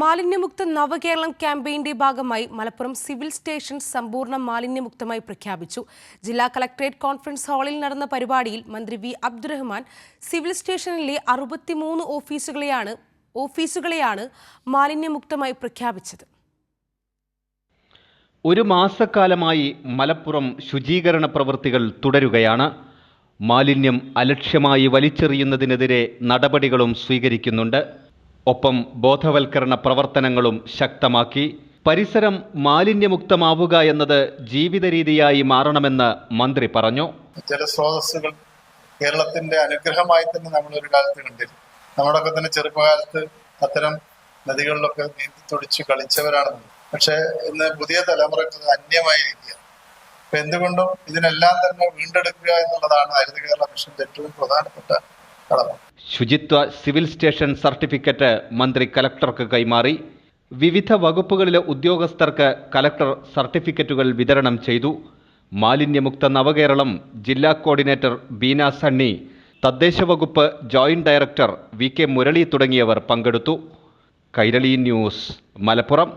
മാലിന്യമുക്ത നവകേരളം ക്യാമ്പയിന്റെ ഭാഗമായി മലപ്പുറം സിവിൽ സ്റ്റേഷൻ സമ്പൂർണ മാലിന്യമുക്തമായി പ്രഖ്യാപിച്ചു. ജില്ലാ കളക്ടറേറ്റ് കോൺഫറൻസ് ഹാളിൽ നടന്ന പരിപാടിയിൽ മന്ത്രി വി അബ്ദുറഹ്മാൻ സിവിൽ സ്റ്റേഷനിലെ അറുപത്തിമൂന്ന് ഓഫീസുകളെയാണ് ഓഫീസുകളെയാണ് മാലിന്യമുക്തമായി പ്രഖ്യാപിച്ചത്. ഒരു മാസക്കാലമായി മലപ്പുറം ശുചീകരണ പ്രവൃത്തികൾ തുടരുകയാണ്. മാലിന്യം അലക്ഷ്യമായി വലിച്ചെറിയുന്നതിനെതിരെ നടപടികളും സ്വീകരിക്കുന്നുണ്ട്. ഒപ്പം ബോധവൽക്കരണ പ്രവർത്തനങ്ങളും ശക്തമാക്കി. പരിസരം മാലിന്യമുക്തമാവുക എന്നത് ജീവിത രീതിയായി മാറണമെന്ന് മന്ത്രി പറഞ്ഞു. ജലസ്രോതസ്സുകൾ കേരളത്തിന്റെ അനുഗ്രഹമായി തന്നെ നമ്മൾ ഒരു കാലത്ത് കണ്ടിരുന്നു. നമ്മുടെയൊക്കെ തന്നെ ചെറുപ്പകാലത്ത് അത്തരം നദികളിലൊക്കെ നീന്തി തുടിച്ച് കളിച്ചവരാണ് നമ്മൾ. പക്ഷെ ഇന്ന് പുതിയ തലമുറയ്ക്ക് അത് രീതിയാണ്. അപ്പൊ എന്തുകൊണ്ടും ഇതിനെല്ലാം തന്നെ വീണ്ടെടുക്കുക എന്നുള്ളതാണ് ഹരിത കേരള മിഷന്റെ ഏറ്റവും പ്രധാനപ്പെട്ട ശുചിത്വ സിവിൽ സ്റ്റേഷൻ സർട്ടിഫിക്കറ്റ് മന്ത്രി കലക്ടർക്ക് കൈമാറി. വിവിധ വകുപ്പുകളിലെ ഉദ്യോഗസ്ഥർക്ക് കലക്ടർ സർട്ടിഫിക്കറ്റുകൾ വിതരണം ചെയ്തു. മാലിന്യമുക്ത നവകേരളം ജില്ലാ കോർഡിനേറ്റർ ബീന സണ്ണി തദ്ദേശ വകുപ്പ് joint director V K Murali തുടങ്ങിയവർ പങ്കെടുത്തു. കൈരളി ന്യൂസ് മലപ്പുറം.